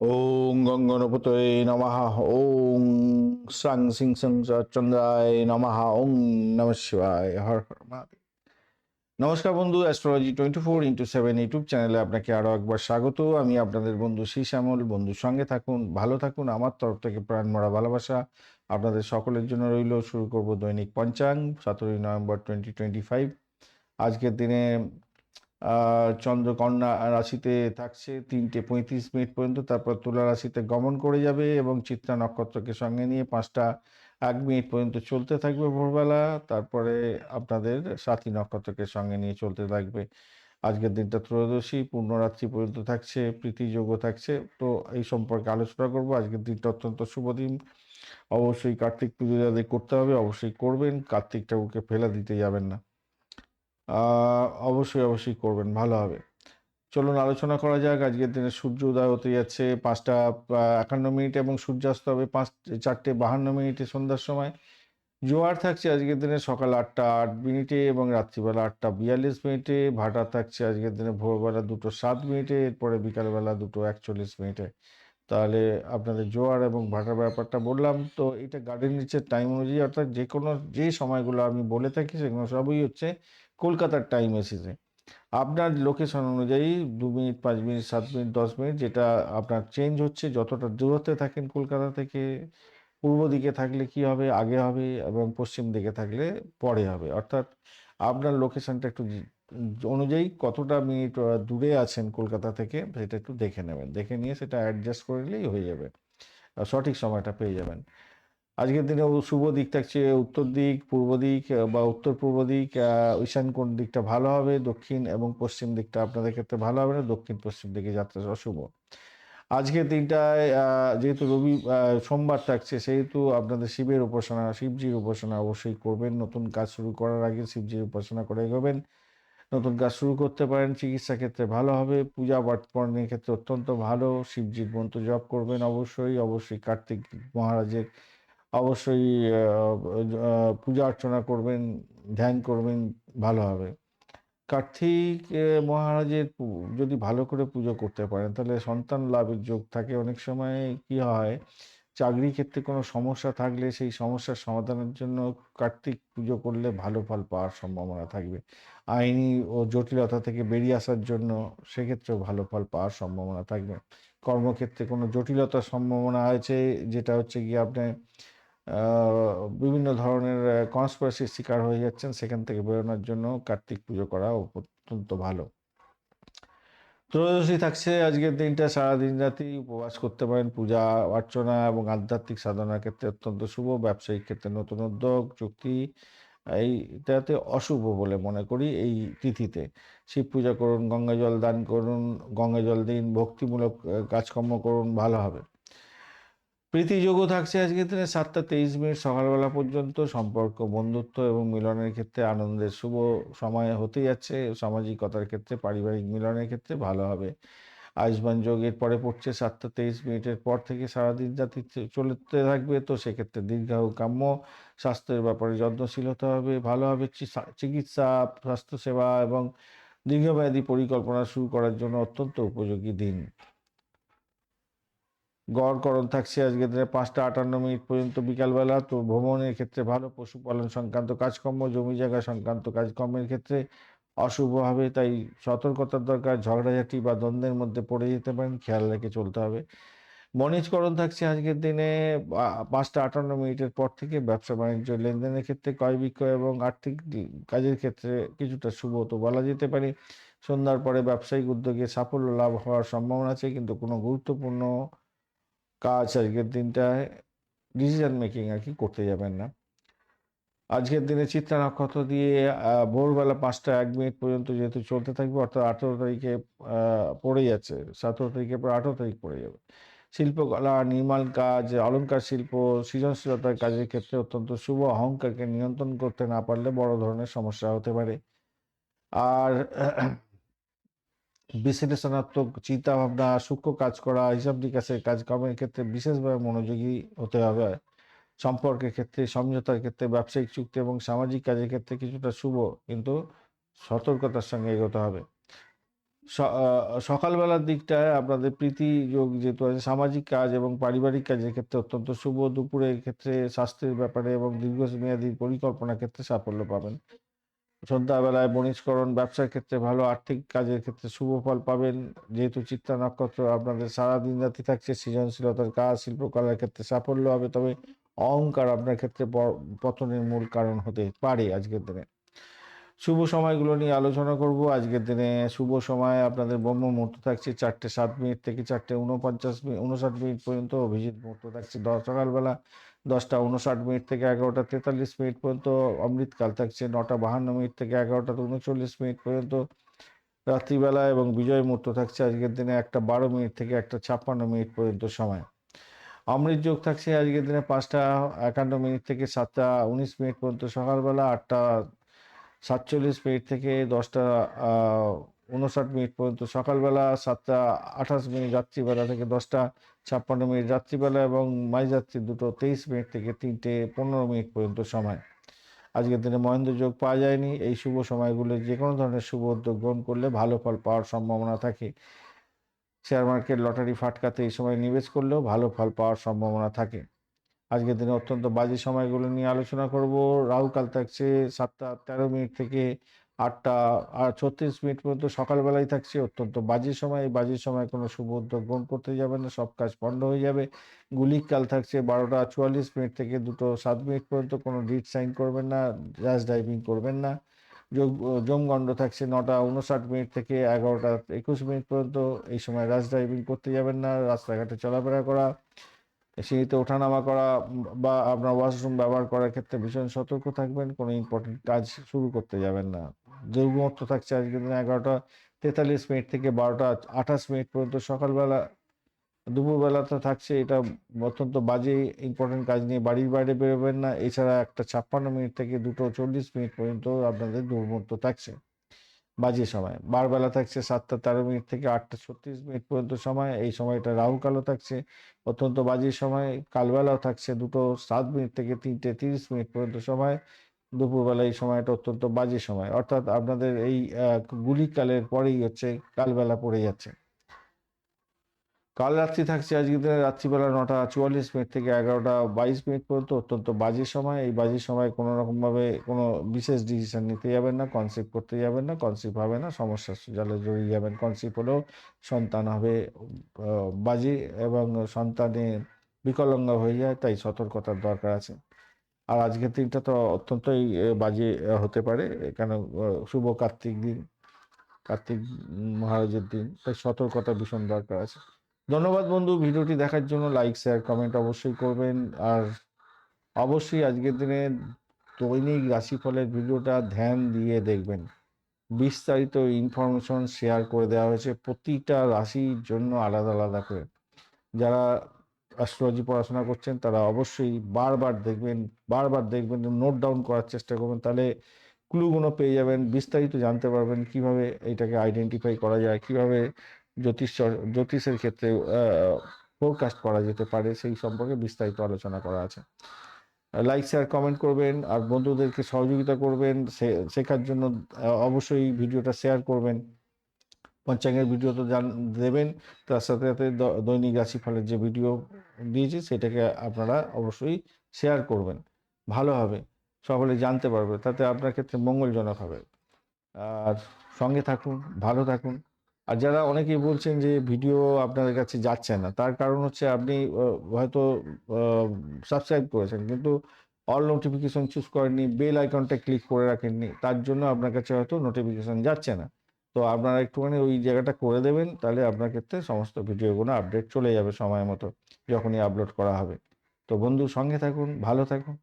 ওং গঙ্গনপতয়ে নমঃ ওং সাং সিং সং চন্দ্রায় নমঃ ওং নম শিবায় হর হর মহাদেব নমস্কার বন্ধু astrology twenty four into seven YouTube চ্যানেলে আপনাকে আরও একবার স্বাগত। আমি আপনাদের বন্ধু শ্রী শ্যামল। বন্ধুর সঙ্গে থাকুন, ভালো থাকুন, আমার তরফ থেকে প্রাণ মরা ভালোবাসা। আপনাদের সকলের জন্য রইল, শুরু করব দৈনিক পঞ্চাং, সতেরোই নভেম্বর টোয়েন্টি টোয়েন্টি ফাইভ আজকের দিনে চন্দ্রকন্যা রাশিতে থাকছে তিনটে পঁয়ত্রিশ মিনিট পর্যন্ত, তারপর তুলা রাশিতে গমন করে যাবে এবং চিত্রা নক্ষত্রকে সঙ্গে নিয়ে পাঁচটা এক মিনিট পর্যন্ত চলতে থাকবে ভোরবেলা, তারপরে আপনাদের সাথী নক্ষত্রকে সঙ্গে নিয়ে চলতে থাকবে। আজকের দিনটা ত্রয়োদশী, পূর্ণরাত্রি পর্যন্ত থাকছে, প্রীতি যোগও থাকছে। তো এই সম্পর্কে আলোচনা করব। আজকের দিনটা অত্যন্ত শুভ দিন। অবশ্যই কার্তিক পুজো যাদের করতে হবে, অবশ্যই করবেন। কার্তিক ঠাকুরকে ফেলে দিতে যাবেন না। অবশ্যই অবশ্যই করবেন, ভালো হবে। চলুন, আলোচনা করা যাক। আজকের দিনে সূর্য উদয় হতে যাচ্ছে পাঁচটা একান্ন মিনিট এবং সূর্যাস্ত হবে পাঁচ, চারটে বাহান্ন মিনিটে সন্ধ্যার সময়। জোয়ার থাকছে আজকের দিনে সকাল আটটা আট মিনিটে এবং রাত্রিবেলা আটটা বিয়াল্লিশ মিনিটে। ভাটা থাকছে আজকের দিনে ভোরবেলা দুটো সাত মিনিটে, এরপরে বিকালবেলা দুটো একচল্লিশ মিনিটে। তাহলে আপনাদের জোয়ার এবং ভাটার ব্যাপারটা বললাম। তো এটা গার্ডেন রিচের টাইম অনুযায়ী, অর্থাৎ যে কোনো যে সময়গুলো আমি বলে থাকি, সেগুলো সবই হচ্ছে কলকাতার টাইম এসেছে। আপনার লোকেশন অনুযায়ী দু মিনিট পাঁচ মিনিট সাত মিনিট দশ মিনিট যেটা আপনার চেঞ্জ হচ্ছে, যতটা দূরত্বে থাকেন কলকাতা থেকে, পূর্ব দিকে থাকলে কি হবে, আগে হবে এবং পশ্চিম দিকে থাকলে পরে হবে। অর্থাৎ আপনার লোকেশনটা একটু অনুযায়ী কতটা মিনিট দূরে আছেন কলকাতা থেকে সেটা একটু দেখে নেবেন। দেখে নিয়ে সেটা অ্যাডজাস্ট করে নিলেই হয়ে যাবে। সঠিক সময়টা পেয়ে যাবেন। আজকের দিনে শুভ দিক থাকছে উত্তর দিক, পূর্ব দিক বা উত্তর পূর্ব দিক ঈশান কোণ দিকটা ভালো হবে, দক্ষিণ এবং পশ্চিম দিকটা আপনাদের ক্ষেত্রে ভালো হবে না, দক্ষিণ পশ্চিম দিকে যাত্রা অশুভ আজকের দিনটায় যেহেতু রবি সোমবার থাকছে, সেহেতু আপনাদের শিবের উপাসনা, শিবজির উপাসনা অবশ্যই করবেন। নতুন কাজ শুরু করার আগে শিবজির উপাসনা করে এগোবেন। নতুন কাজ শুরু করতে পারেন, চিকিৎসা ক্ষেত্রে ভালো হবে, পূজা পার্বণের ক্ষেত্রে অত্যন্ত ভালো, শিবজির মন্ত্র জপ করবেন অবশ্যই। অবশ্যই কার্তিক মহারাজের অবশ্যই পূজা অর্চনা করবেন ধ্যান করবেন ভালো হবে। কার্তিক মহারাজের যদি ভালো করে পুজো করতে পারেন তাহলে সন্তান লাভের যোগ থাকে। অনেক সময় কি হয় চাকরি ক্ষেত্রে কোনো সমস্যা থাকলে সেই সমস্যার সমাধানের জন্য কার্তিক পুজো করলে ভালো ফল পাওয়ার সম্ভাবনা থাকবে। আইনি ও জটিলতা থেকে বেরিয়ে আসার জন্য সেক্ষেত্রেও ভালো ফল পাওয়ার সম্ভাবনা থাকবে। কর্মক্ষেত্রে কোনো জটিলতার সম্ভাবনা আছে যেটা হচ্ছে গিয়ে আপনি আহ, বিভিন্ন ধরনের কনস্পিরেসির শিকার হয়ে যাচ্ছেন। সেখান থেকে বেরোনোর জন্য কার্তিক পুজো করা অত্যন্ত ভালো। ত্রয়োদশী থাকছে, আজকের দিনটা। সারাদিন রাতি উপবাস করতে পারেন। পূজা, অর্চনা এবং আধ্যাত্মিক সাধনার ক্ষেত্রে অত্যন্ত শুভ। ব্যবসায়িক ক্ষেত্রে নতুন উদ্যোগ, চুক্তি। এইটাতে অশুভ বলে মনে করি এই তিথিতে। শিব পূজা করুন গঙ্গা জল দান করুন গঙ্গা জল দিন, ভক্তিমূলক কাজকর্ম করুন, ভালো হবে। প্রীতি যোগও থাকছে আজকের দিনে সাতটা তেইশ মিনিট সকালবেলা পর্যন্ত সম্পর্ক, বন্ধুত্ব এবং মিলনের ক্ষেত্রে আনন্দের শুভ সময় হতে যাচ্ছে। সামাজিকতার ক্ষেত্রে, পারিবারিক মিলনের ক্ষেত্রে ভালো হবে। আয়ুষ্মান যোগ পরে পড়ছে সাতটা তেইশ মিনিটের পর থেকে সারাদিন চ- চলতে থাকবে, তো সেক্ষেত্রে দীর্ঘায়ু কাম্য, স্বাস্থ্যের ব্যাপারে যত্নশীল হতে হবে, ভালো হবে চিকিৎসা, স্বাস্থ্যসেবা এবং দীর্ঘমেয়াদী পরিকল্পনা শুরু করার জন্য অত্যন্ত উপযোগী দিন। গড়করণ থাকছে আজকে দিনে পাঁচটা আটান্ন মিনিট পর্যন্ত বিকালবেলা। তো ভ্রমণের ক্ষেত্রে ভালো পশুপালন সংক্রান্ত কাজকর্ম, জমি জায়গা সংক্রান্ত কাজকর্মের ক্ষেত্রে অশুভ হবে, তাই সতর্কতার দরকার, ঝগড়াঝাটি বা দ্বন্দ্বের মধ্যে পড়ে যেতে পারেন, খেয়াল রেখে চলতে হবে। বণিজকরণ থাকছে আজকের দিনে পাঁচটা আটান্ন মিনিটের পর থেকে ব্যবসা বাণিজ্য লেনদেনের ক্ষেত্রে ক্রয় বিক্রয় এবং আর্থিক কাজের ক্ষেত্রে কিছুটা শুভ তো বলা যেতে পারে। সন্ধ্যার পরে ব্যবসায়িক উদ্যোগে সাফল্য লাভ হওয়ার সম্ভাবনা আছে, কিন্তু কোনো গুরুত্বপূর্ণ কাজ আজকের দিনটায় ডিসিশন মেকিং আর কি করতে যাবেন না। আজকের দিনে চিত্রা নক্ষত্র দিয়ে ভোরবেলা পাঁচটা এক মিনিট পর্যন্ত যেহেতু চলতে থাকবে, অর্থাৎ আঠেরো তারিখে পড়ে যাচ্ছে। সতেরো তারিখে পর আঠেরো তারিখ পড়ে যাবে। শিল্পকলা, নির্মাণ কাজ, অলংকার শিল্প, সৃজনশীলতার কাজের ক্ষেত্রে অত্যন্ত শুভ। অহংকারকে নিয়ন্ত্রণ করতে না পারলে বড় ধরনের সমস্যা হতে পারে। আর বিশ্লেষণাত্মক চিন্তা ভাবনা সূক্ষ্ম কাজ করা, হিসাব নিকাশের কাজকর্মের ক্ষেত্রে বিশেষভাবে মনোযোগী হতে হবে। সম্পর্কের ক্ষেত্রে, সমঝোতার ক্ষেত্রে, ব্যবসায়িক চুক্তি এবং সামাজিক কাজের ক্ষেত্রে কিছুটা শুভ, কিন্তু সতর্কতার সঙ্গে এগোতে হবে। সকালবেলার দিকটায় আপনাদের প্রীতি যোগ যেহেতু আছে, সামাজিক কাজ এবং পারিবারিক কাজের ক্ষেত্রে অত্যন্ত শুভ। দুপুরের ক্ষেত্রে স্বাস্থ্যের ব্যাপারে এবং দীর্ঘমেয়াদী পরিকল্পনার ক্ষেত্রে সাফল্য পাবেন। সন্ধ্যাবেলায় বণিজকরণ, ব্যবসার ক্ষেত্রে ভালো, আর্থিক কাজের ক্ষেত্রে শুভ ফল পাবেন। যেহেতু চিত্রা নক্ষত্র আপনাদের সারা দিন রাতে থাকছে, সৃজনশীলতার কাজ, শিল্পকলার ক্ষেত্রে সাফল্য হবে, তবে অহংকার আপনার ক্ষেত্রে পতনের মূল কারণ হতে পারে আজকের দিনে। শুভ সময়গুলো নিয়ে আলোচনা করব। আজকের দিনে শুভ সময় আপনাদের ব্রহ্ম মুহূর্ত থাকছে চারটে সাত মিনিট থেকে চারটে উনপঞ্চাশ মিনিট উনষাট মিনিট পর্যন্ত, অভিজিৎ মুহূর্ত থাকছে দশ সকালবেলা দশটা উনষাট মিনিট থেকে এগারোটা তেতাল্লিশ মিনিট পর্যন্ত, অমৃতকাল থাকছে নটা বাহান্ন মিনিট থেকে এগারোটা উনচল্লিশ মিনিট পর্যন্ত, রাত্রিবেলা এবং বিজয় মুহূর্ত থাকছে আজকের দিনে একটা বারো মিনিট থেকে একটা ছাপ্পান্ন মিনিট পর্যন্ত সময়। অমৃত যোগ থাকছে আজকের দিনে পাঁচটা, একান্ন মিনিট থেকে সাতটা, উনিশ মিনিট পর্যন্ত সকালবেলা, আটটা সাতচল্লিশ মিনিট থেকে দশটা উনষাট মিনিট পর্যন্ত সকালবেলা সাতটা আঠাশ মিনিট, রাত্রিবেলা থেকে দশটা ছাপ্পান্ন মিনিট, রাত্রিবেলা এবং মাঝরাত্রি দুটো তেইশ মিনিট থেকে তিনটে পনেরো মিনিট পর্যন্ত সময়। আজকের দিনে মহেন্দ্র যোগ পাওয়া যায়নি। এই শুভ সময়গুলো যে কোনো ধরনের শুভ উদ্যোগ গ্রহণ করলে ভালো ফল পাওয়ার সম্ভাবনা থাকে। শেয়ার মার্কেট লটারি ফাটকাতে এই সময় নিবেশ করলেও ভালো ফল পাওয়ার সম্ভাবনা থাকে। আজকের দিনে অত্যন্ত বাজে সময়গুলো নিয়ে আলোচনা করব। রাহুকাল থাকছে সাতটা তেরো মিনিট থেকে আটটা আর ছত্রিশ মিনিট পর্যন্ত সকালবেলায় থাকছে। অত্যন্ত বাজে সময়। এই বাজে সময় কোনো শুভ উদ্যোগ গ্রহণ করতে যাবেন না। সব কাজ বন্ধ হয়ে যাবে। গুলিক কাল থাকছে বারোটা চুয়াল্লিশ মিনিট থেকে দুটো সাত মিনিট পর্যন্ত। কোনো ডিট সাইন করবেন না র্যাশ ড্রাইভিং করবেন না। জমগণ্ড থাকছে নটা উনষাট মিনিট থেকে এগারোটা একুশ মিনিট পর্যন্ত। এই সময় র্যাশ ড্রাইভিং করতে যাবেন না। রাস্তাঘাটে চলাফেরা করা। সিঁড়িতে ওঠানামা করা বা আপনার ওয়াশরুম ব্যবহার করার ক্ষেত্রে ভীষণ সতর্ক থাকবেন, কোনো ইম্পর্টেন্ট কাজ শুরু করতে যাবেন না। যোগ থাকছে আজকের দিনে এগারোটা তেতাল্লিশ মিনিট থেকে বারোটা আঠাশ মিনিট পর্যন্ত সকালবেলা দুপুরবেলাতে থাকছে, এটা অত্যন্ত বাজে ইম্পর্টেন্ট কাজ নিয়ে বাড়ির বাইরে বেরোবেন না। এছাড়া একটা ছাপ্পান্ন মিনিট থেকে দুটো চল্লিশ মিনিট পর্যন্ত আপনাদের দুর্মুহূর্ত থাকছে। বাজে সময়। বারবেলা থাকছে সাতটা তেরো মিনিট থেকে আটটা ছত্রিশ মিনিট পর্যন্ত সময়। এই সময়টা রাহুকালও থাকছে, অত্যন্ত বাজে সময়। কালবেলাও থাকছে দুটো সাত মিনিট থেকে তিনটে তিরিশ মিনিট পর্যন্ত সময়। দুপুরবেলা এই সময়টা অত্যন্ত বাজে সময়। অর্থাৎ আপনাদের এই গুলিকালের পরেই হচ্ছে কালবেলা পড়ে যাচ্ছে। কাল রাত্রি থাকছে, আজকের দিনে রাত্রিবেলা নটা চুয়াল্লিশ মিনিট থেকে এগারোটা বাইশ মিনিট পর্যন্ত অত্যন্ত বাজে সময়। এই বাজে সময় কোনো রকমভাবে কোনো বিশেষ ডিসিশন নিতে যাবেন না কনসিভ করতে যাবেন না কনসিভ হবে না সমস্যার জালে জড়িয়ে যাবেন। কনসিভ হলেও সন্তান হবে বাজে এবং সন্তানে বিকলাঙ্গ হয়ে যায়, তাই সতর্কতার দরকার আছে। আর আজকের দিনটা তো অত্যন্তই বাজে হতে পারে। কেন শুভ কার্তিক দিন, কার্তিক মহারাজের দিন, তাই সতর্কতা ভীষণ দরকার আছে। ধন্যবাদ বন্ধু ভিডিওটি দেখার জন্য। লাইক শেয়ার কমেন্ট অবশ্যই করবেন। আর অবশ্যই আজকের দিনে দৈনিক রাশিফলের ভিডিওটা ধ্যান দিয়ে দেখবেন। বিস্তারিত ইনফরমেশন শেয়ার করে দেওয়া হয়েছে প্রতিটা রাশির জন্য আলাদা আলাদা করে। যারা অ্যাস্ট্রোলজি পড়াশোনা করছেন, তারা অবশ্যই বারবার দেখবেন বারবার দেখবেন নোট ডাউন করার চেষ্টা করবেন। তাহলে ক্লুগুলো পেয়ে যাবেন, বিস্তারিত জানতে পারবেন কীভাবে এটাকে আইডেন্টিফাই করা যায়, কীভাবে জ্যোতিষ জ্যোতিষের ক্ষেত্রে ফোরকাস্ট করা যেতে পারে, সেই সম্পর্কে বিস্তারিত আলোচনা করা আছে। লাইক শেয়ার কমেন্ট করবেন, আর বন্ধুদেরকে সহযোগিতা করবেন শেখার জন্য অবশ্যই ভিডিওটা শেয়ার করবেন। পঞ্চাঙ্গের ভিডিও তো জান, দেবেন, তার সাথে সাথে দৈনিক রাশিফলের যে ভিডিও দিয়েছি, সেটাকে আপনারা অবশ্যই শেয়ার করবেন। ভালো হবে, সকলে জানতে পারবে, তাতে আপনার ক্ষেত্রে মঙ্গলজনক হবে। আর সঙ্গে থাকুন, ভালো থাকুন। আর যারা অনেকেই বলছেন যে ভিডিও আপনাদের কাছে যাচ্ছে না, তার কারণ হচ্ছে আপনি হয়তো সাবস্ক্রাইব করেছেন, কিন্তু অল নোটিফিকেশন চুজ করেননি বেল আইকনটা ক্লিক করে রাখেননি, তার জন্য আপনার কাছে হয়তো নোটিফিকেশন যাচ্ছে না। তো আপনারা একটুখানি ওই জায়গাটা করে দেবেন, তাহলে আপনার ক্ষেত্রে সমস্ত ভিডিওগুলো আপডেট চলে যাবে সময় মতো, যখনই আপলোড করা হবে। তো বন্ধু সঙ্গে থাকুন, ভালো থাকুন।